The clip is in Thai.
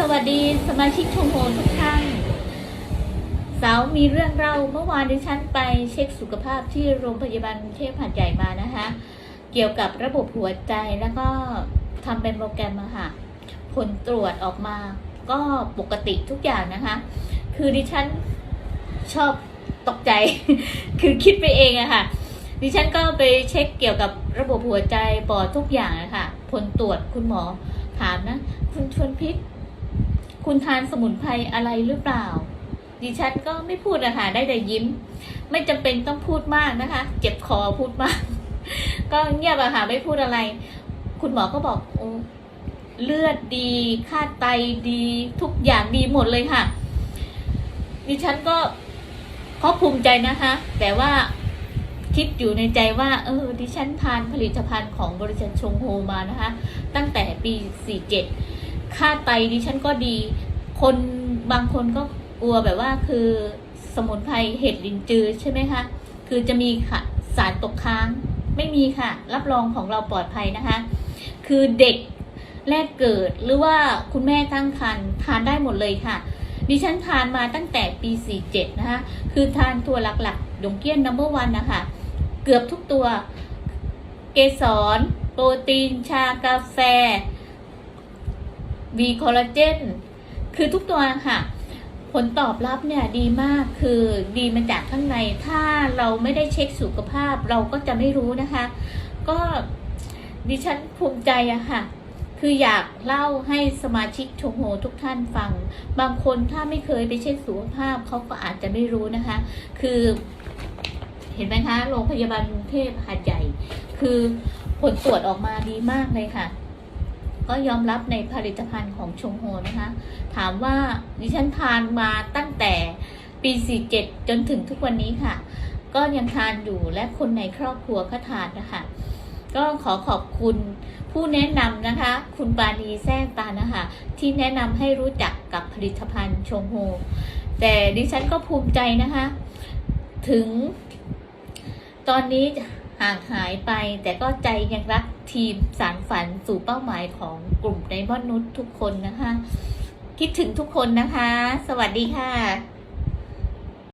สวัสดีสมาชิกชมรมทุกท่าน สาวมีเรื่องเล่าเมื่อวานดิฉันไปเช็คสุขภาพที่โรงพยาบาลกรุงเทพหัดใหญ่มานะคะ เกี่ยวกับระบบหัวใจแล้วก็ทำเป็นโปรแกรมมาค่ะ ผลตรวจออกมาก็ปกติทุกอย่างนะคะ คือดิฉันชอบตกใจ คือคิดไปเองอะค่ะ ดิฉันก็ไปเช็คเกี่ยวกับระบบหัวใจปอดทุกอย่างอะค่ะ ผลตรวจคุณหมอถามนะ คุณชวนพิษ คุณทานสมุนไพรอะไรหรือเปล่า ดิฉันก็ไม่พูดอะค่ะได้แต่ยิ้ม ไม่จำเป็นต้องพูดมากนะคะ เจ็บคอพูดมาก ก็เงียบอะค่ะไม่พูดอะไร คุณหมอก็บอกโอ้เลือดดี ค่าไตดีทุกอย่างดีหมดเลยค่ะ ดิฉันก็เขาภูมิใจนะคะ แต่ว่าคิดอยู่ในใจว่า เออ ดิฉันทานผลิตภัณฑ์ของบริษัทชงโฮมานะคะ ตั้งแต่ปี 47 ค่าไตดิฉันก็ดี คนบางคนก็กลัวแบบว่าคือสมุนไพรเห็ดลินจือใช่ไหมคะ คือจะมีค่ะสารตกค้างไม่มีค่ะ รับรองของเราปลอดภัยนะคะ คือเด็กแรกเกิดหรือว่าคุณแม่ตั้งครรภ์ทานได้หมดเลยค่ะ ดิฉันทานมาตั้งแต่ปี 47 นะคะ คือทานตัวหลักๆ ดงเกี้ยนนัมเบอร์วันนะคะ เกือบทุกตัว เกสร โปรตีน ชากาแฟ วีคอลลาเจนคือทุกตัวค่ะ ผลตอบรับเนี่ยดีมากคือดีมาจากข้างใน ถ้าเราไม่ได้เช็คสุขภาพเราก็จะไม่รู้นะคะ ก็ดิฉันภูมิใจอะค่ะ คืออยากเล่าให้สมาชิกชมโหทุกท่านฟัง บางคนถ้าไม่เคยไปเช็คสุขภาพเขาก็อาจจะไม่รู้นะคะ คือเห็นไหมคะ โรงพยาบาลกรุงเทพหาดใหญ่ คือผลตรวจออกมาดีมากเลยค่ะ ก็ยอมรับในผลิตภัณฑ์ของชงโฮนะคะ ถามว่าดิฉันทานมาตั้งแต่ปี 47 จนถึงทุกวันนี้ค่ะ ก็ยังทานอยู่และคนในครอบครัวก็ทานนะคะก็ขอขอบคุณผู้แนะนำนะคะ คุณปานีแซ่ตานะคะ ที่แนะนำให้รู้จักกับผลิตภัณฑ์ชงโฮ แต่ดิฉันก็ภูมิใจนะคะ ถึงตอนนี้ ห่างหายไปแต่ก็ใจยังรักทีมสารฝันสู่เป้าหมายของกลุ่มไดมอนด์นุชทุกคนนะคะ คิดถึงทุกคนนะคะ สวัสดีค่ะ